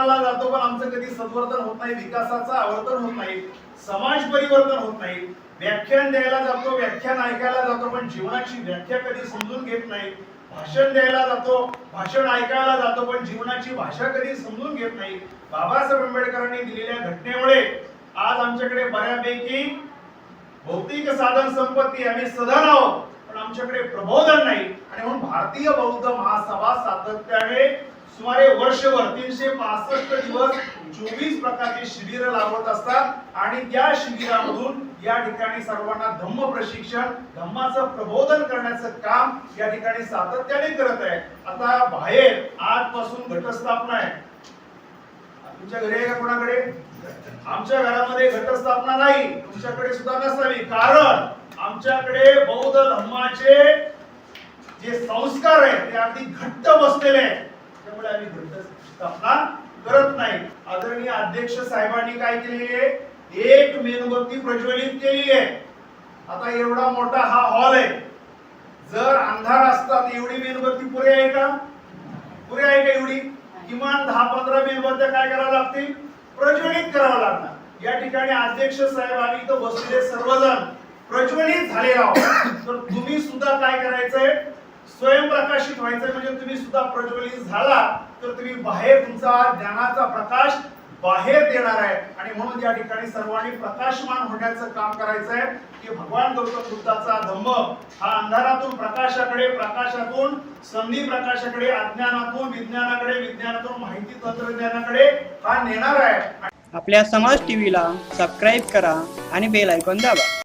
सदवर्तनाला जातो पण आमचं कधी सदवर्तन होत नाही विकासाचं आवर्तन होत नाही समाज परिवर्तन होत नाही. व्याख्यान द्यायला जातो व्याख्यान ऐकायला जातो पण जीवनाची व्याख्या कधी समजून घेत नाही. भाषण द्यायला जातो भाषण ऐकायला जातो पण जीवनाची भाषा कधी समजून घेत नाही. बाबासाहेब आंबेडकरांनी दिलेल्या घटनेमुळे आज आमच्याकडे बऱ्यापैकी भौतिक साधन संपत्ती आम्ही सधन आहोत पण आमच्याकडे प्रबोधन नाही. आणि भारतीय बौद्ध महासभा सातत्याने सुमारे वर्षभर तीनशे पासष्ट दिवस चोवीस प्रकारची शिबिर लावत असतात. आणि त्या शिबिरामधून या ठिकाणी सर्वांना धम्म प्रशिक्षण धम्माचं प्रबोधन करण्याचं काम या ठिकाणी सातत्याने करत आहे. आता बाहेर आजपासून घटस्थापना आहे. तुमच्या घरी आहे का कोणाकडे? आमच्या घरामध्ये घटस्थापना नाही. तुमच्याकडे सुद्धा नसावी. कारण आमच्याकडे बौद्ध धम्माचे जे संस्कार आहेत ते अगदी घट्ट बसलेले आहेत त्यामुळे आम्ही घटस्थापना करत नाही. आदरणीय अध्यक्ष साहेबांनी काय केलेली आहे? एक मेणबत्ती प्रज्वलित केलेली आहे. आता एवढा मोठा हा हॉल आहे. जर अंधार असतात एवढी मेणबत्ती पुरे आहे का? पुरे आहे का एवढी? किमान दहा पंधरा मेणबत्त्या काय कराव्या लागतील? प्रज्वलित करावं लागणार. या ठिकाणी अध्यक्ष साहेब आम्ही इथं बसलेले सर्वजण प्रज्वलित झाले आहोत. तर तुम्ही सुद्धा काय करायचंय? स्वयंप्रकाशित व्हायचं म्हणजे तुम्ही सुद्धा प्रज्वलित झाला तर तुम्ही बाहेर तुमचा ज्ञानाचा प्रकाश बाहेर देणार आहे. आणि म्हणून या ठिकाणी सर्वांनी प्रकाशमान होण्याचं काम करायचं आहे की भगवान गौतम बुद्धाचा धम्म हा अंधारातून प्रकाशाकडे प्रकाशातून संधी प्रकाशाकडे अज्ञानातून विज्ञानाकडे विज्ञानातून माहिती तंत्रज्ञानाकडे हा नेणार आहे. आपल्या समाज टीव्हीला सबस्क्राईब करा आणि बेल ऐकून दाबा.